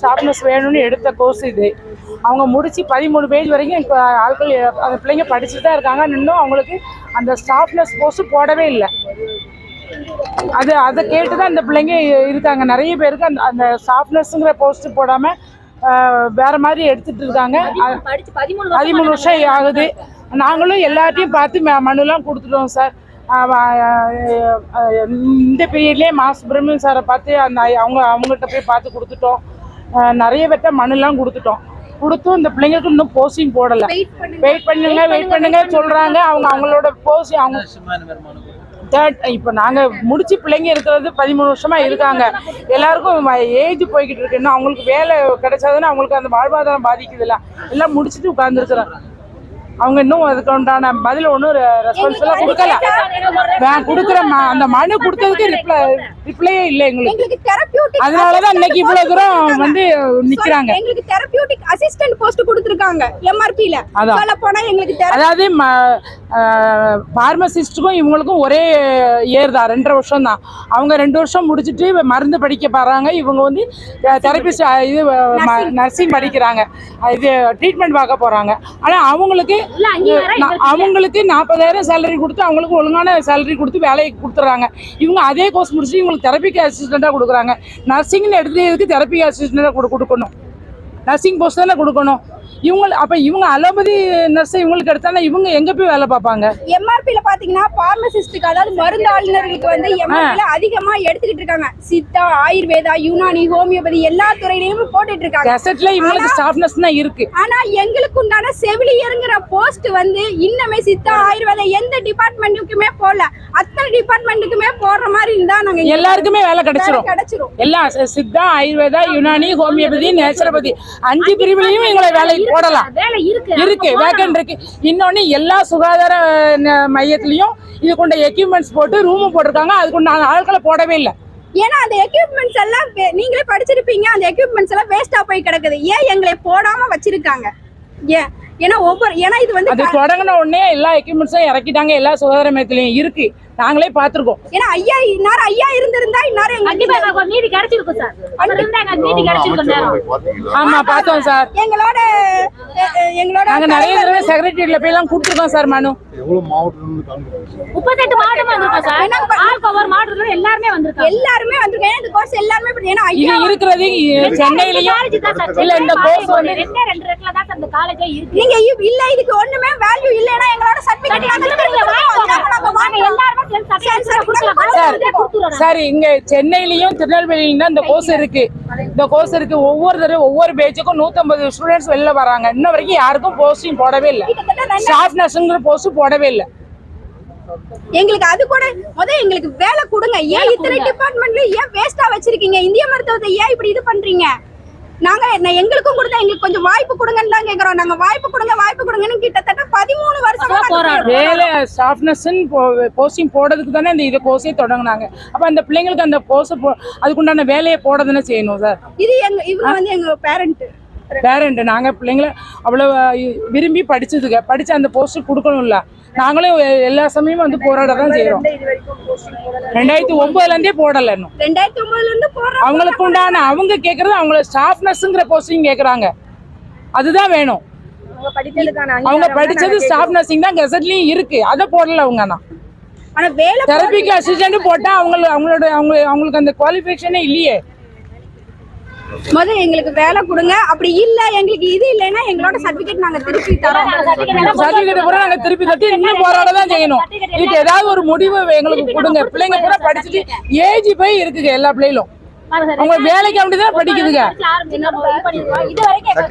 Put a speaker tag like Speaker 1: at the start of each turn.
Speaker 1: Sharpness வேணும்னு எடுத்த course இது. அவங்க முடிச்சு பதிமூணு பேஜ் வரைக்கும் இப்போ ஆட்கள் அந்த பிள்ளைங்க படிச்சுட்டு தான் இருக்காங்க. இன்னும் அவங்களுக்கு அந்த ஸ்டாஃப்னஸ் கோர்ஸ் போடவே இல்லை. அது அதை கேட்டு தான் இந்த பிள்ளைங்க இருக்காங்க. நிறைய பேருக்கு அந்த அந்த சாஃப்ட்னஸ்ங்கிற போஸ்ட் போடாம ஆஹ், வேற மாதிரி எடுத்துட்டு இருக்காங்க.
Speaker 2: பதிமூணு
Speaker 1: வருஷம் ஆகுது. நாங்களும் எல்லாத்தையும் பார்த்து ம- மனுலாம் கொடுத்துட்டோம் சார். இந்த பீரியட்லேயே மாஸ் பிரமின் சாரை பார்த்து அந்த அவங்க அவங்ககிட்ட போய் பார்த்து கொடுத்துட்டோம். நிறைய பேர்ட்ட மனுலாம் கொடுத்துட்டோம். கொடுத்தும் இந்த பிள்ளைங்களுக்கு இன்னும் போஸ்டிங் போடலை.
Speaker 2: வெயிட் பண்ணுங்க.
Speaker 1: வெயிட் பண்ணுங்க சொல்றாங்க. அவங்க அவங்களோட போஸ்டிங் அவங்க தேர்ட் இப்போ நாங்கள் முடிச்சு பிள்ளைங்க இருக்கிறது பதிமூணு வருஷமா இருக்காங்க. எல்லாருக்கும் ஏஜ் போய்கிட்டு இருக்கு. இன்னும் அவங்களுக்கு வேலை கிடைச்சாதுன்னா அவங்களுக்கு அந்த வாழ்வாதாரம் பாதிக்குதுல்ல எல்லாம் முடிச்சுட்டு உட்காந்துருக்குறாங்க அவங்க இன்னும் அதுக்கு உண்டான பதில் ஒன்றும் ரெஸ்பான்சிபிளாக கொடுக்கல. நான் கொடுக்குற ம- அந்த மனு கொடுத்ததுக்கு ரிப்ளை ரிப்ளையே இல்லை எங்களுக்கு.
Speaker 2: தெரபியூட்டிக்
Speaker 1: அதனாலதான் இன்னைக்கு இவ்வளவு தூரம் வந்து நிக்கிறாங்க.
Speaker 2: எங்களுக்கு தெரபியூட்டிக் அசிஸ்டன்ட் போஸ்ட் கொடுத்துருக்காங்க. எம்ஆர்பில
Speaker 1: அதான்.
Speaker 2: சொல்ல போனா எங்களுக்கு
Speaker 1: அதாவது ஃபார்மசிஸ்ட்டுக்கும் இவங்களுக்கும் ஒரே இயர் தான் ரெண்டரை வருஷம் தான் அவங்க ரெண்டு வருஷம் முடிச்சுட்டு மருந்து படிக்க போகிறாங்க இவங்க வந்து தெரபிஸ்ட் இது நர்சிங் படிக்கிறாங்க. இது ட்ரீட்மெண்ட் பார்க்க போகிறாங்க ஆனால் அவங்களுக்கு அவங்களுக்கு நாற்பதாயிரம் சேலரி கொடுத்து அவங்களுக்கு ஒழுங்கான சேலரி கொடுத்து வேலையை கொடுத்துட்றாங்க இவங்க அதே கோர்ஸ் முடிச்சு இவங்களுக்கு தெரப்பிக்கு அசிஸ்டண்ட்டாக கொடுக்குறாங்க. நர்சிங்னு எடுத்ததுக்கு தெரப்பி அசிஸ்டண்ட்டாக கொடு கொடுக்கணும்? நர்சிங் போஸ்ட் தானே கொடுக்கணும்? இவங்க அப்போ இவங்க அலோபதி நர்ஸ் இவங்களுக்கு எடுத்தானா இவங்க எங்கே போய் வேலை பார்ப்பாங்க?
Speaker 2: எம்ஆர்பில பாத்தீங்கன்னா பார்மசிஸ்டுக்கு அதாவது மருந்து ஆளுநர்களுக்கு வந்து எம்ஆர்பில அதிகமா எடுத்துக்கிட்டு இருக்காங்க. சித்தா ஆயுர்வேதா யுனானி ஹோமியோபதி எல்லா துறையிலயும் போட்டுட்டு இருக்காங்க.
Speaker 1: கெசட்ல இவங்களுக்கு ஸ்டாஃப்னஸ் தான் இருக்கு.
Speaker 2: ஆனா எங்களுக்கு உண்டான செவிலியருங்கிற போஸ்ட் வந்து இன்னமே சித்தா ஆயுர்வேதா எந்த டிபார்ட்மெண்ட்டுக்குமே போடல அத்தனை டிபார்ட்மெண்ட்டுக்குமே போடுற மாதிரி இருந்தா நாங்க
Speaker 1: எல்லாருக்குமே வேலை
Speaker 2: வேலை
Speaker 1: கிடைச்சிரும்.
Speaker 2: கிடைச்சிரும்.
Speaker 1: எல்லாம் சித்தா ஆயுர்வேதா யுனானி ஹோமியோபதி நேச்சுரோபதி. அஞ்சு பிரிவுலையும் எங்களை வேலைக்கு போடலாம்
Speaker 3: இருக்கு.
Speaker 1: வேக்கண்ட் இருக்கு. இன்னொன்னு எல்லா சுகாதார மையத்திலயும் இதுக்குண்ட எக்யூப்மெண்ட்ஸ் போட்டு ரூம் போட்டிருக்காங்க. அதுக்குண்டான ஆட்களை போடவே இல்லை.
Speaker 2: ஏன்னா அந்த எக்யூப்மெண்ட்ஸ் எல்லாம் நீங்களே படிச்சிருப்பீங்க. அந்த எக்யூப்மெண்ட்ஸ் எல்லாம் வேஸ்டா போய் கிடக்குது. ஏன் எங்களை போடாம வச்சிருக்காங்க? ஏன்? ஏன்னா ஒவ்வொரு ஏன்னா இது வந்து
Speaker 1: அது தொடங்கின உடனே எல்லா எக்யூப்மெண்ட்ஸும் இறக்கிட்டாங்க எல்லா சுகாதார மையத்திலயும் இருக்கு. நாங்களே பார்த்துருக்கோம்.
Speaker 2: ஏன்னா ஐயா இன்னார் ஐயா இருந்திருந்தா எங்களுக்கு
Speaker 3: ஒரு நீதி கிடைச்சிருக்கும் சார். நீதி கிடைச்சிருக்கும்
Speaker 1: ஆமா பார்த்தோம் சார்.
Speaker 2: எங்களோட எங்களோட
Speaker 1: நாங்க நிறைய தடவை செக்ரட்டரியில போய் எல்லாம் கொடுத்துருக்கோம் சார் மனு.
Speaker 3: முப்பத்தெட்டு மாவட்டமா வந்திருக்கோம் சார். ஆளுக்கு ஒவ்வொரு மாவட்டத்துல எல்லாருமே வந்திருக்காங்க.
Speaker 2: எல்லாருமே வந்திருக்கோம் ஏன்னா இந்த கோர்ஸ் எல்லாருமே ஏன்னா
Speaker 1: இது
Speaker 2: ஐயா
Speaker 1: இருக்கிறது சென்னையிலயும் இல்ல இந்த கோர்ஸ் வந்து
Speaker 3: ரெண்டே ரெண்டு இடத்துல தான் சார் இந்த காலேஜே இருக்கு.
Speaker 2: நீங்க இல்ல. இதுக்கு ஒண்ணுமே வேல்யூ இல்லைன்னா எங்களோட சர்டிபிகேட்.
Speaker 1: சார்
Speaker 3: காலேஜ்ல கொடுத்துறோம்.
Speaker 1: சார் இங்க சென்னையிலயும் திருநெல்வேலியிலும் தான் இந்த கோர்ஸ் இருக்கு. இந்த கோர்ஸ் இருக்கு. ஒவ்வொரு தடவை ஒவ்வொரு பேஜுக்கும் நூத்தம்பது ஸ்டூடெண்ட்ஸ் வெளில வராங்க. இன்ன வரைக்கும் யாருக்கும் போஸ்டிங் போடவே இல்லை. ஸ்டாஃப் நர்ஸுங்கிற போஸ்ட் போடவே இல்லை.
Speaker 2: எங்களுக்கு அது கூட முத எங்களுக்கு வேலை கொடுங்க. ஏன் இத்தனை டிபார்ட்மெண்ட்ல ஏன் வேஸ்டா வச்சிருக்கீங்க? இந்திய மருத்துவத்தை ஏன் இப்படி இது பண்றீங்க? நாங்க நான் எங்களுக்கும் கொடுத்தா எங்களுக்கு கொஞ்சம் வாய்ப்பு கொடுங்கன்னு தான் கேக்குறோம். நாங்க வாய்ப்பு கொடுங்க வாய்ப்பு கொடுங்கன்னு கிட்டத்தட்ட பதிமூணு வருஷமா நாங்க
Speaker 3: போராடுறோம்.
Speaker 1: வேலை ஸ்டாஃப் நர்ஸ்ன்னு போஸ்டிங் போடுறதுக்கு தானே இந்த இது கோர்ஸே தொடங்குனாங்க. அப்ப அந்த பிள்ளைங்களுக்கு அந்த கோர்ஸ் அதுக்குண்டான வேலையை போட தானே செய்யணும் சார்?
Speaker 2: இது எங்க இவங்க வந்து எங்க பேரண்ட்
Speaker 1: பேரண்ட் நாங்கள் பிள்ளைங்கள அவ்வளோ விரும்பி படிச்சதுங்க. படிச்சு அந்த போஸ்ட் கொடுக்கணும்ல. நாங்களும் எல்லா சமயமும் வந்து போராட தான் செய்கிறோம் ரெண்டாயிரத்தி ஒன்பதுலேருந்தே போடலை இன்னும்.
Speaker 2: ரெண்டாயிரத்தி ஒன்பதுல இருந்து
Speaker 1: அவங்களுக்கு உண்டான அவங்க கேட்குறது அவங்கள ஸ்டாஃப் நர்ஸுங்கிற போஸ்டிங் கேட்குறாங்க அதுதான் வேணும். அவங்க படிச்சது ஸ்டாஃப் நர்சிங் தான் கெசட்லயும் இருக்கு. அதை போடல அவங்க ஆனா.
Speaker 2: ஆனா வேலை
Speaker 1: தெரபிக்கு அசிஸ்டன்ட் போட்டா அவங்கள அவங்களோட அவங்க அவங்களுக்கு அந்த குவாலிஃபிகேஷனே இல்லையே.
Speaker 2: முத எங்களுக்கு வேலை கொடுங்க அப்படி இல்ல எங்களுக்கு இது இல்லைன்னா எங்களோட சர்டிபிகேட் நாங்க திருப்பி தரோம்
Speaker 1: சர்டிபிகேட் பூரா நாங்க திருப்பி தட்டி இன்னும் போராட தான் செய்யணும் இதுக்கு ஏதாவது ஒரு முடிவு எங்களுக்கு கொடுங்க பிள்ளைங்க பூரா படிச்சுட்டு ஏஜ் போய் இருக்குங்க எல்லா பிள்ளைகளும் அவங்க வேலைக்கு அப்படிதான் படிக்குதுங்க